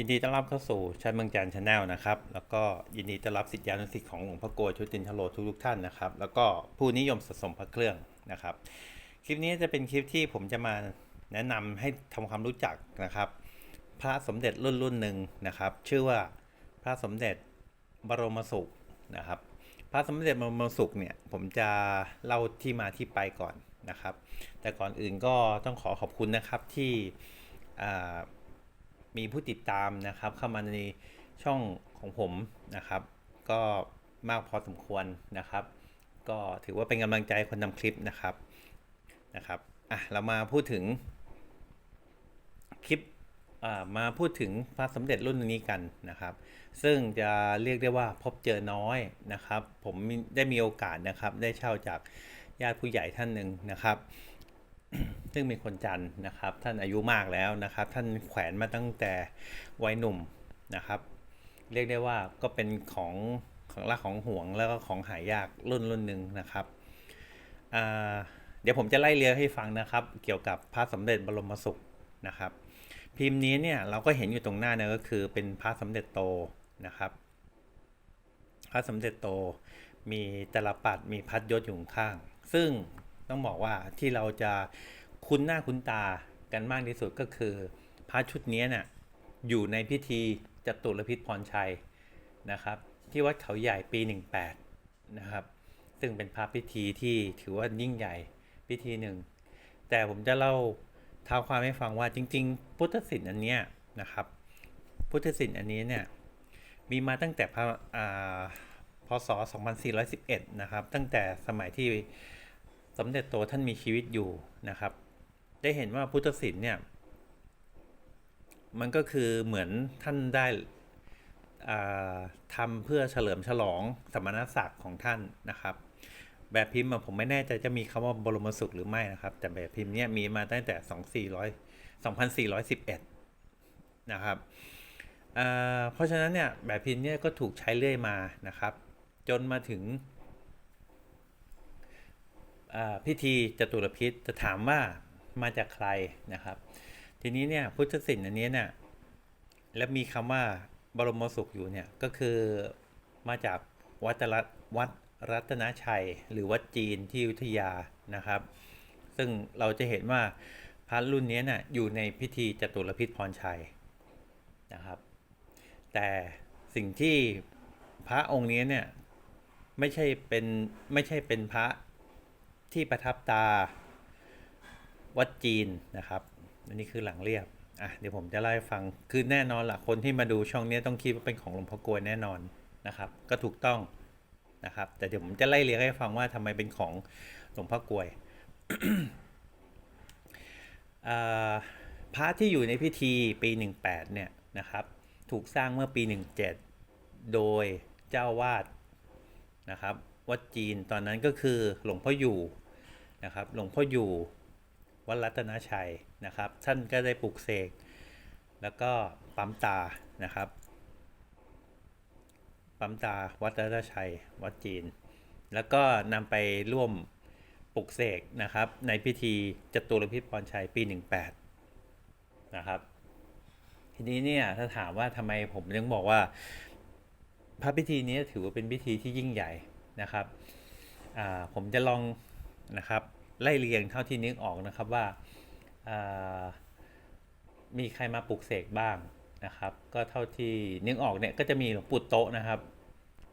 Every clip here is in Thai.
ยินดีต้อนรับเข้าสู่ชันเมืองจันทร์ชาแนลนะครับ แล้วก็ยินดีต้อนรับสิทธิานุสิทธิ์ของหลวงพ่อโกยชุตินทโลทุกทุกท่านนะครับ แล้วก็ผู้นิยมสะสมพระเครื่องนะครับ คลิปนี้จะเป็นคลิปที่ผมจะมาแนะนำให้ทำความรู้จักนะครับ พระสมเด็จรุ่นรุ่นหนึ่งนะครับ ชื่อว่าพระสมเด็จบรมสุขนะครับ พระสมเด็จบรมสุขเนี่ยผมจะเล่าที่มาที่ไปก่อนนะครับ แต่ก่อนอื่นก็ต้องขอขอบคุณนะครับที่อ่า มีผู้ติดตามนะครับ เข้ามาในช่องของผมนะครับ ก็มากพอสมควรนะครับ ก็ถือว่าเป็นกำลังใจคนทำคลิปนะครับนะครับอะเรามาพูดถึงคลิปอ่ามาพูดถึงพระสมเด็จรุ่นนี้กันนะครับ ซึ่งจะเรียกได้ว่าพบเจอน้อยนะครับ ผมได้มีโอกาสนะครับ ได้เช่าจากญาติผู้ใหญ่ท่านหนึ่งนะครับ ซึ่งเป็นคนจันทร์นะครับ ท่านอายุมากแล้วนะครับ ท่านแขวนมาตั้งแต่วัยหนุ่มนะครับ เรียกได้ว่าก็เป็นของของรักของห่วงแล้วก็ของหายากรุ่นรุ่นหนึ่งนะครับเดี๋ยวผมจะไล่เรียงให้ฟังนะครับ เกี่ยวกับพระสมเด็จบรมสุขนะครับ พิมพ์นี้เนี่ยเราก็เห็นอยู่ตรงหน้าเนี่ยก็คือเป็นพระสมเด็จโตนะครับ พระสมเด็จโตมีตลปัดมีพัดยศอยู่ข้าง ซึ่ง ต้องบอกว่าที่เราจะคุ้นหน้าคุ้นตากันมากที่สุดก็คือพระชุดนี้เนี่ยอยู่ในพิธีจตุรพิษพรชัยนะครับ ที่วัดเขาใหญ่ปี 18 นะครับ ซึ่งเป็นพระพิธีที่ถือว่ายิ่งใหญ่พิธีหนึ่ง แต่ผมจะเล่าเท้าความให้ฟังว่าจริง ๆ พุทธศิลป์อันเนี้ยนะครับ พุทธศิลป์อันนี้เนี่ยมีมาตั้งแต่พระอ่าพศ 2411 นะครับ ตั้งแต่สมัยที่ สมเด็จโตท่านมีชีวิตอยู่นะครับ ได้เห็นว่าพุทธศิลป์เนี่ย มันก็คือเหมือนท่านได้ทำเพื่อเฉลิมฉลองสมณศักดิ์ของท่านนะครับ แบบพิมพ์ผมไม่แน่ใจจะมีคำว่าบรมสุขหรือไม่นะครับ แต่แบบพิมพ์เนี่ยมีมาตั้งแต่ 2400 2411 นะครับเอ่อเพราะฉะนั้นเนี่ยแบบพิมพ์เนี่ยก็ถูกใช้เรื่อยมานะครับ จนมาถึง พิธีจตุรพิษจะถามว่ามาจากใครนะครับ ทีนี้เนี่ยพุทธศิลป์อันนี้เนี่ยและมีคำว่าบรมสุขอยู่เนี่ยก็คือมาจากวัดรัตวัดรัตนชัย หรือวัดจีนที่อยุธยานะครับ ซึ่งเราจะเห็นว่าพระรุ่นนี้น่ะอยู่ในพิธีจตุรพิษพรชัยนะครับ แต่สิ่งที่พระองค์นี้เนี่ยไม่ใช่เป็นไม่ใช่เป็นพระ ที่ประทับตาวัดจีนนะครับ อันนี้คือหลังเรียบ อะเดี๋ยวผมจะเล่าให้ฟัง คือแน่นอนละคนที่มาดูช่องนี้ต้องคิดว่าเป็นของหลวงพ่อกลวยแน่นอนนะครับ ก็ถูกต้องนะครับ แต่เดี๋ยวผมจะไล่เรียงให้ฟังว่าทำไมเป็นของหลวงพ่อกลวยพระที่อยู่ในพิธีปี 18เนี่ยนะครับ ถูกสร้างเมื่อปี 17 โดยเจ้าวาดนะครับ วัดจีนตอนนั้นก็คือหลวงพ่ออยู่นะครับหลวงพ่ออยู่วัดรัตนชัยนะครับ ท่านก็ได้ปลุกเสกแล้วก็ปั๊มตานะครับปั๊มตาวัดรัตนชัยวัดจีน แล้วก็นำไปร่วมปลุกเสกนะครับ ในพิธีจตุรพิษพรชัยปี 18 นะครับ ทีนี้เนี่ยถ้าถามว่าทำไมผมยังบอกว่าพระพิธีนี้ถือว่าเป็นพิธีที่ยิ่งใหญ่ นะครับผมจะลองนะครับไล่เรียงเท่าที่นึกออกนะครับว่ามีใครมาปลุกเสกบ้างนะครับ ก็เท่าที่นึกออกเนี่ยก็จะมีหลวงปู่โตะนะครับ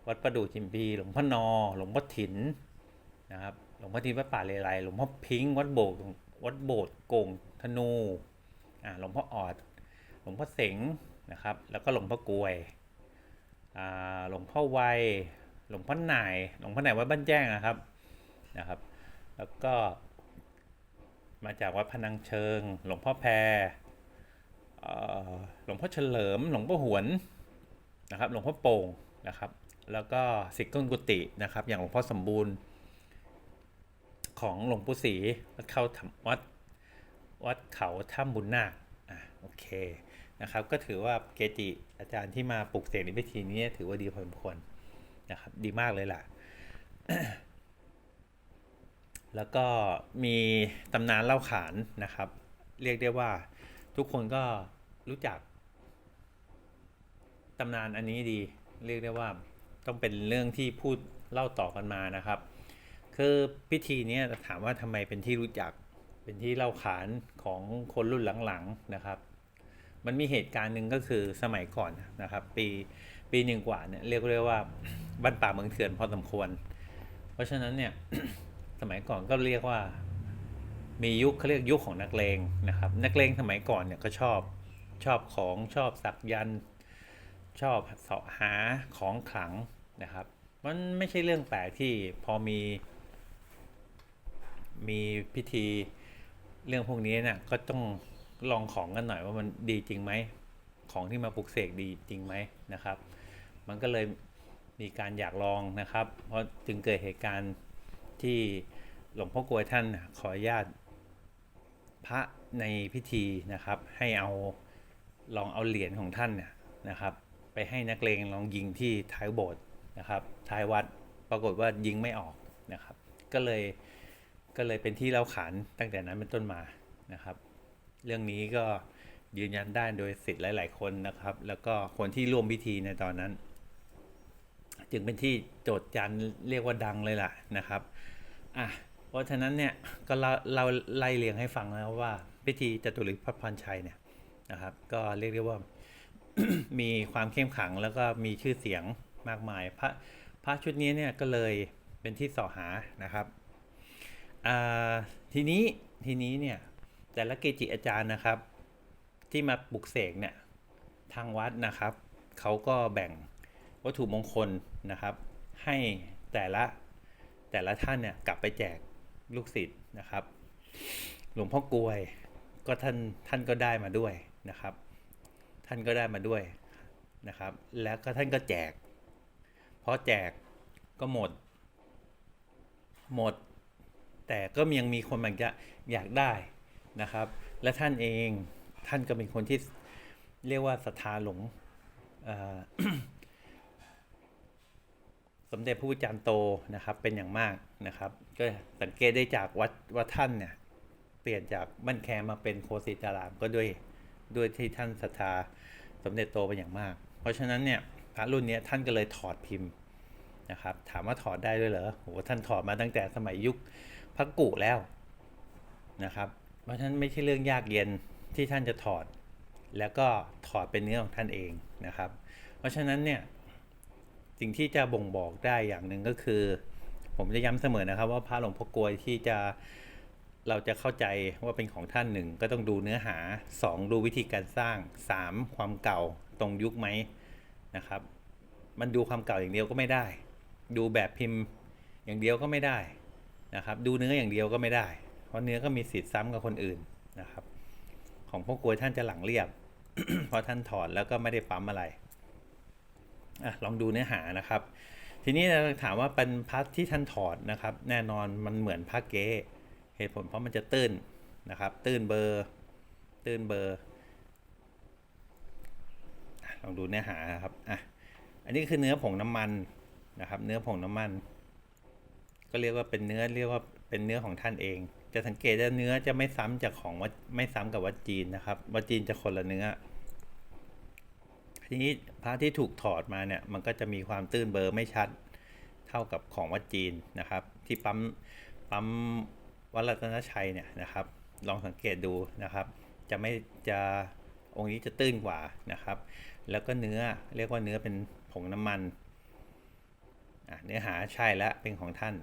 วัดประดู่จิมพีหลวงพ่อนอ หลวงพ่อถินนะครับหลวงพ่อทินวัดป่าเลไลหลวงพ่อพิงค์วัดโบกวัดโบสถ์โกงธนูหลวงพ่อออด หลวงพ่อเสงนะครับ แล้วก็หลวงพ่อกลวยหลวงพ่อไวย หลวงพ่อหน่ายหลวงพ่อหน่ายวัดบ้านแจ้งนะครับนะครับ แล้วก็มาจากวัดพนังเชิง หลวงพ่อแพรหลวงพ่อเฉลิม หลวงพ่อหวนนะครับ หลวงพ่อโป่งนะครับ แล้วก็สิทธิ์ก้นกุฏินะครับ อย่างหลวงพ่อสมบูรณ์ ของหลวงปู่ศรีวัดเขาถ้ำวัดวัดเขาถ้ำบุญนาคอะโอเคนะครับ ก็ถือว่าเกจิอาจารย์ที่มาปลุกเสกในพิธีนี้ถือว่าดีพอสมควร นะครับดีมากเลยล่ะ แล้วก็มีตำนานเล่าขานนะครับ เรียกได้ว่าทุกคนก็รู้จักตำนานอันนี้ดี เรียกได้ว่าต้องเป็นเรื่องที่พูดเล่าต่อกันมานะครับ คือพิธีนี้ถามว่าทำไมเป็นที่รู้จักเป็นที่เล่าขานของคนรุ่นหลังๆนะครับ มันมีเหตุการณ์หนึ่งก็คือสมัยก่อนนะครับ ปีปีหนึ่งกว่าเนี่ยเรียกได้ว่า บ้านป่าเมืองเถื่อนพอสมควร เพราะฉะนั้นเนี่ยสมัยก่อนก็เรียกว่า มียุคเขาเรียกยุคของนักเลงนะครับ นักเลงสมัยก่อนเนี่ยก็ชอบชอบของชอบสักยันชอบเสาะหาของขลังนะครับ มันไม่ใช่เรื่องแปลกที่พอมีมีพิธีเรื่องพวกนี้เนี่ยก็ต้องลองของกันหน่อยว่ามันดีจริงไหมของที่มาปลุกเสกดีจริงไหมนะครับ มันก็เลย มีการอยากลองนะครับ เพราะจึงเกิดเหตุการณ์ที่หลวงพ่อกลวยท่านขออนุญาตพระในพิธีนะครับ ให้เอาลองเอาเหรียญของท่านเนี่ยนะครับ ไปให้นักเลงลองยิงที่ท้ายโบสถ์นะครับ ท้ายวัดปรากฏว่ายิงไม่ออกนะครับ ก็เลยก็เลยเป็นที่เล่าขานตั้งแต่นั้นเป็นต้นมานะครับ เรื่องนี้ก็ยืนยันได้โดยสิทธิ์หลาย ๆ คนนะครับ แล้วก็คนที่ร่วมพิธีในตอนนั้น จึงเป็นที่โจทย์จันเรียกว่าดังเลยล่ะนะครับอะเพราะฉะนั้นเนี่ยก็เราเราไล่เรียงให้ฟังแล้วว่าพิธีจตุริพัฒพันชัยเนี่ยนะครับ ก็เรียกได้ว่ามีความเข้มขังแล้วก็มีชื่อเสียงมากมาย พระพระชุดนี้เนี่ยก็เลยเป็นที่เสอหานะครับอ่าทีนี้ทีนี้เนี่ยแต่ละเกจิอาจารย์นะครับ ที่มาปลุกเสกเนี่ยทางวัดนะครับเขาก็แบ่ง วัตถุมงคลนะครับ ให้แต่ละแต่ละท่านเนี่ยกลับไปแจกลูกศิษย์นะครับ หลวงพ่อกลวยก็ท่านท่านก็ได้มาด้วยนะครับ ท่านก็ได้มาด้วยนะครับ แล้วก็ท่านก็แจกพอแจกก็หมด หมด แต่ก็ยังมีคนบางจะอยากได้นะครับ และท่านเองท่านก็เป็นคนที่เรียกว่าศรัทธาหลวงอ่อ สมเด็จพระพุทธจารย์โตนะครับเป็นอย่างมากนะครับ ก็สังเกตได้จากวัดวัดท่านเนี่ยเปลี่ยนจากบ้านแคมาเป็นโคสิตารามก็ด้วยด้วยที่ท่านศรัทธาสมเด็จโตเป็นอย่างมาก เพราะฉะนั้นเนี่ยพระรุ่นเนี้ยท่านก็เลยถอดพิมพ์นะครับถามว่าถอดได้ด้วยเหรอโหท่านถอดมาตั้งแต่สมัยยุคพระกุแล้วนะครับ เพราะฉะนั้นไม่ใช่เรื่องยากเย็นที่ท่านจะถอด แล้วก็ถอดเป็นเนื้อของท่านเองนะครับ เพราะฉะนั้นเนี่ย สิ่งที่จะบ่งบอกได้อย่างหนึ่งก็คือ ผมจะย้ำเสมอนะครับ ว่าพระหลวงพ่อกลวยที่จะเราจะเข้าใจว่าเป็นของท่านหนึ่งก็ต้องดูเนื้อหา 2 ดูวิธีการสร้าง 3 ความเก่าตรงยุคไหมนะครับ มันดูความเก่าอย่างเดียวก็ไม่ได้ ดูแบบพิมพ์อย่างเดียวก็ไม่ได้นะครับ ดูเนื้ออย่างเดียวก็ไม่ได้ เพราะเนื้อก็มีสิทธิ์ซ้ำกับคนอื่นนะครับ ของพ่อกลวยท่านจะหลังเรียบ เพราะท่านถอดแล้วก็ไม่ได้ปั๊มอะไร อะลองดูเนื้อหานะครับ ทีนี้ถามว่าเป็นพัดที่ท่านถอดนะครับ แน่นอนมันเหมือนผ้าเก๊เหตุผลเพราะมันจะตื้นนะครับ ตื้นเบอร์ ตื้นเบอร์ลองดูเนื้อหาครับอะอันนี้คือเนื้อผงน้ำมันนะครับ เนื้อผงน้ำมัน ก็เรียกว่าเป็นเนื้อเรียกว่าเป็นเนื้อของท่านเอง จะสังเกตว่าเนื้อจะไม่ซ้ำจากของวัดไม่ซ้ำกับวัดจีนนะครับวัดจีนจะคนละเนื้อ ทีนี้พระที่ถูกถอดมาเนี่ยมันก็จะมีความตื้นเบลอร์ไม่ชัดเท่ากับของวัดจีนนะครับ ที่ปั๊มปั๊มวัดรัตนชัยเนี่ยนะครับ ลองสังเกตดูนะครับ จะไม่จะองค์นี้จะตื้นกว่านะครับ แล้วก็เนื้อเรียกว่าเนื้อเป็นผงน้ำมันเนื้อหาใช่แล้วเป็นของท่าน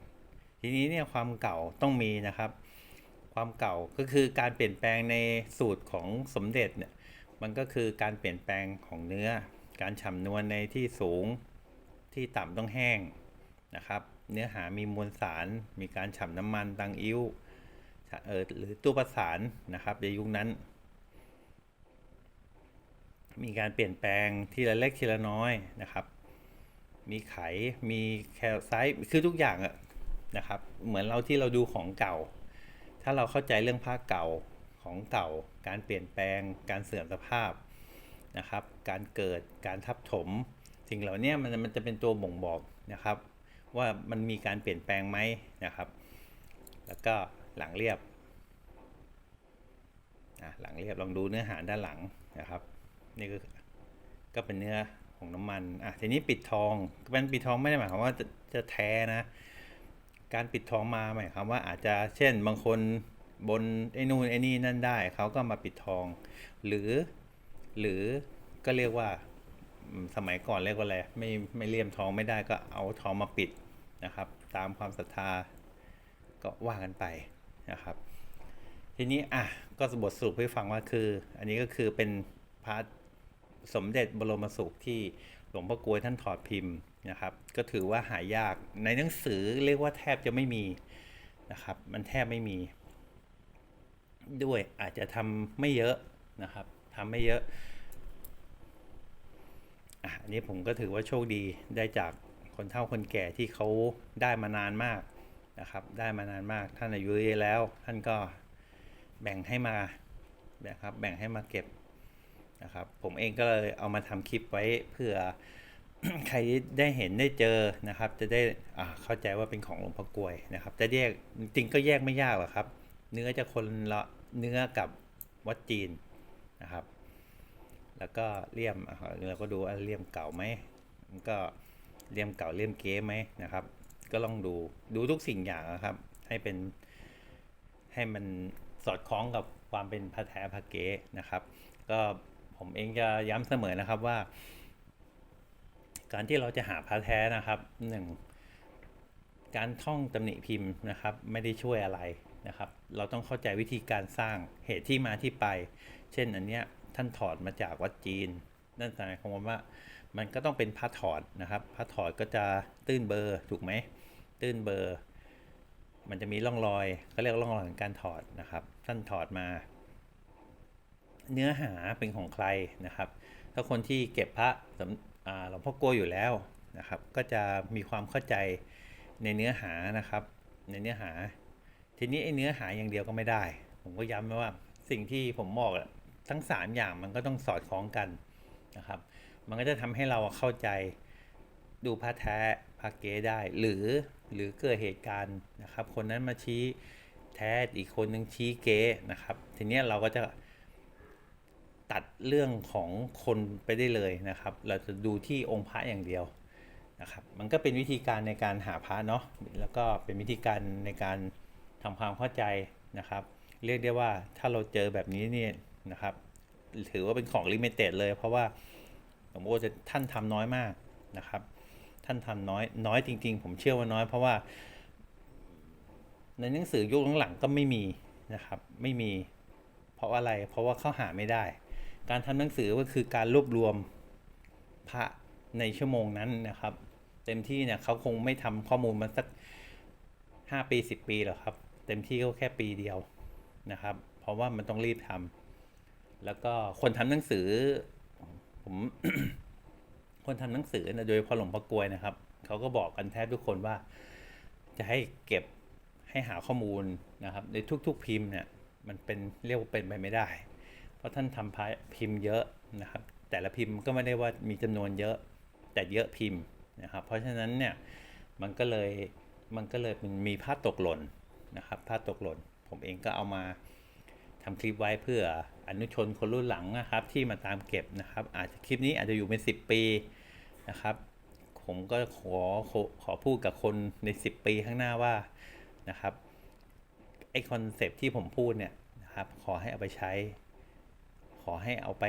ทีนี้เนี่ยความเก่าต้องมีนะครับ ความเก่าก็คือการเปลี่ยนแปลงในสูตรของสมเด็จเนี่ย มันก็คือการเปลี่ยนแปลงของเนื้อ การฉ่ำนวลในที่สูงที่ต่ำต้องแห้งนะครับ เนื้อหามีมวลสาร มีการฉ่ำน้ำมันตังอิ้วเออหรือตัวประสานนะครับในยุคนั้น มีการเปลี่ยนแปลงทีละเล็กทีละน้อยนะครับ มีไขมีแคลไซต์คือทุกอย่างอะนะครับ เหมือนเราที่เราดูของเก่า ถ้าเราเข้าใจเรื่องผ้าเก่า ของเก่า การเปลี่ยนแปลง การเสื่อมสภาพนะครับ การเกิดการทับถม สิ่งเหล่านี้มันมันจะเป็นตัวบ่งบอกนะครับ ว่ามันมีการเปลี่ยนแปลงไหมนะครับ แล้วก็หลังเรียบหลังเรียบลองดูเนื้อหาด้านหลังนะครับนี่ก็ก็เป็นเนื้อของน้ำมันอะทีนี้ปิดทองการปิดทองไม่ได้หมายความว่าจะจะแท้นะ การปิดทองมาหมายความว่าอาจจะเช่นบางคน บนไอ้นู่นไอ้นี่นั่นได้เขาก็มาปิดทอง หรือหรือก็เรียกว่าสมัยก่อนเรียกว่าอะไรไม่ไม่เลี่ยมทองไม่ได้ก็เอาทองมาปิดนะครับ ตามความศรัทธาก็ว่ากันไปนะครับ ทีนี้อะก็บทสรุปให้ฟังว่าคือ อันนี้ก็คือเป็นพระสมเด็จบรมสุขที่หลวงพ่อกลวยท่านถอดพิมพ์นะครับ ก็ถือว่าหายากในหนังสือเรียกว่าแทบจะไม่มีนะครับ มันแทบไม่มี ด้วยอาจจะทำไม่เยอะนะครับทำไม่เยอะอันนี้ผมก็ถือว่าโชคดีได้จากคนเฒ่าคนแก่ที่เขาได้มานานมากนะครับ ได้มานานมากท่านอายุเยอะแล้ว ท่านก็แบ่งให้มานะครับแบ่งให้มาเก็บนะครับ ผมเองก็เลยเอามาทำคลิปไว้เพื่อใครได้เห็นได้เจอนะครับ จะได้อ่าเข้าใจว่าเป็นของหลวงพ่อกลวยนะครับ จะแยกจริงก็แยกไม่ยากหรอกครับ เนื้อจะคนละเนื้อกับวัดจีนนะครับ แล้วก็เลี่ยมเราก็ดูเลี่ยมเก่าไหมมันก็เลี่ยมเก่าเลี่ยมเก๊ไหมนะครับ ก็ลองดูดูทุกสิ่งอย่างนะครับ ให้เป็นให้มันสอดคล้องกับความเป็นพระแท้พระเก๊นะครับ ก็ผมเองจะย้ำเสมอนะครับว่า การที่เราจะหาพระแท้นะครับหนึ่งการท่องตำหนิพิมพ์นะครับ ไม่ได้ช่วยอะไร นะครับ เราต้องเข้าใจวิธีการสร้างเหตุที่มาที่ไป เช่นอันเนี้ยท่านถอดมาจากวัดจีน นั่นหมายความว่ามันก็ต้องเป็นพระถอดนะครับพระถอดก็จะตื้นเบอร์ถูกไหมตื้นเบอร์ มันจะมีร่องรอยก็เรียกร่องรอยของการถอดนะครับท่านถอดมา เนื้อหาเป็นของใครนะครับ ถ้าคนที่เก็บพระสำอ่าหลวงพ่อโกอยู่แล้วนะครับ ก็จะมีความเข้าใจในเนื้อหานะครับ ในเนื้อหา ทีนี้ไอ้เนื้อหาอย่างเดียวก็ไม่ได้ ผมก็ย้ำไว้ว่าสิ่งที่ผมบอกทั้ง 3 อย่างมันก็ต้องสอดคล้องกันนะครับ มันก็จะทำให้เราเข้าใจดูพระแท้พระเก๊ได้ หรือหรือเกิดเหตุการณ์นะครับ คนนั้นมาชี้แท้อีกคนนึงชี้เก๊นะครับ ทีนี้เราก็จะตัดเรื่องของคนไปได้เลยนะครับ เราจะดูที่องค์พระอย่างเดียวนะครับ มันก็เป็นวิธีการในการหาพระเนาะแล้วก็เป็นวิธีการในการ ทำความเข้าใจนะครับ เรียกได้ว่าถ้าเราเจอแบบนี้เนี่ยนะครับ ถือว่าเป็นของลิมิเต็ดเลย เพราะว่าหลวงพ่อจะท่านทำน้อยมากนะครับ ท่านทำน้อยน้อยจริง ๆ ผมเชื่อว่าน้อยเพราะว่า ในหนังสือยุคหลังๆก็ไม่มีนะครับ ไม่มี เพราะอะไรเพราะว่าเข้าหาไม่ได้ การทำหนังสือก็คือการรวบรวมพระในชั่วโมงนั้นนะครับ เต็มที่เนี่ยเขาคงไม่ทำข้อมูลมาสักห้าปีสิบปีหรอกครับ ต็มที่ก็แค่ปีเดียวนะครับ เพราะว่ามันต้องรีบทำแล้วก็คนทำหนังสือ ผมคนทำหนังสือนะโดยพอหลวงพ่อกลวยนะครับเขาก็บอกกันแทบทุกคนว่า จะให้เก็บให้หาข้อมูลนะครับ ในทุกๆพิมพ์เนี่ยมันเป็นเรียกว่าเป็นไปไม่ได้ เพราะท่านทำพิมพ์เยอะนะครับ แต่ละพิมพ์ก็ไม่ได้ว่ามีจำนวนเยอะแต่เยอะพิมพ์นะครับ เพราะฉะนั้นเนี่ยมันก็เลยมันก็เลยมันมีพลาดตกหล่น นะครับพลาตกหล่นผมเองก็เอามาทำคลิปไว้เพื่ออนุชนคนรุ่นหลังนะครับ ที่มาตามเก็บนะครับ อาจจะคลิปนี้อาจจะอยู่เป็น 10 ปีนะครับ ผมก็ขอขอขอพูดกับคนใน 10 ปีข้างหน้าว่านะครับไอคอนเซปที่ผมพูดเนี่ยนะครับ ขอให้เอาไปใช้ ขอให้เอาไป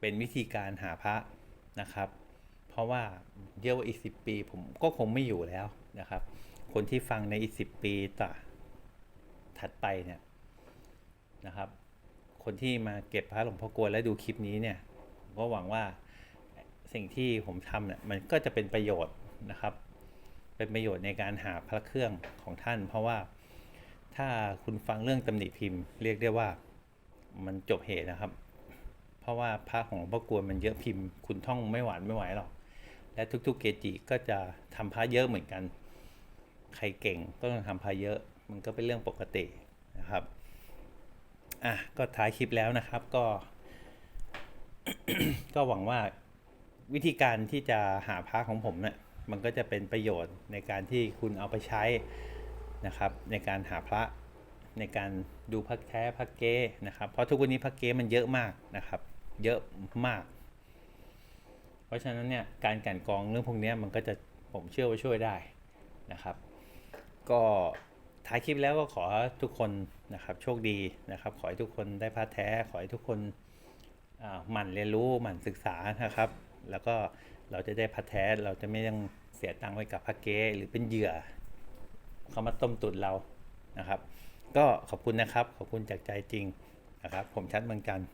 เป็นวิธีการหาพระนะครับ เพราะว่าเยอะว่าอีกสิปีผมก็คงไม่อยู่แล้วนะครับ คนที่ฟังในอีกสิปีต่อถัดไปเนี่ยนะครับ คนที่มาเก็บพระหลวงพ่อกวยและดูคลิปนี้เนี่ยผมก็หวังว่าสิ่งที่ผมทำเนี่ยมันก็จะเป็นประโยชน์นะครับ เป็นประโยชน์ในการหาพระเครื่องของท่าน เพราะว่าถ้าคุณฟังเรื่องตำหนิพิมพ์ เรียกได้ว่ามันจบเหตุนะครับ เพราะว่าพระของหลวงพ่อกวยมันเยอะพิมพ์ คุณท่องไม่หวานไม่ไหวหรอกและทุกๆเกจิก็จะทำพระเยอะเหมือนกัน ใครเก่งก็ต้องทำพระเยอะ มันก็เป็นเรื่องปกตินะครับอะก็ท้ายคลิปแล้วนะครับก็ ก็หวังว่าวิธีการที่จะหาพระของผมเนี่ยมันก็จะเป็นประโยชน์ในการที่คุณเอาไปใช้นะครับ ในการหาพระในการดูพระแท้พระเก้นะครับ เพราะทุกวันนี้พระเก้มันเยอะมากนะครับ เยอะมาก เพราะฉะนั้นเนี่ยการกันกองเรื่องพวกนี้มันก็จะผมเชื่อว่าช่วยได้นะครับ ก็ท้ายคลิปแล้วก็ขอทุกคนนะครับโชคดีนะครับ ขอให้ทุกคนได้พาแท้ ขอให้ทุกคนอ่าหมั่นเรียนรู้หมั่นศึกษานะครับ แล้วก็เราจะได้พัดแท้เราจะไม่ต้องเสียตังค์ไปกับพักเก้หรือเป็นเหยื่อเขามาต้มตุ๋นเรานะครับ ก็ขอบคุณนะครับ ขอบคุณจากใจจริงนะครับ ผมชัดเมืองจันทร์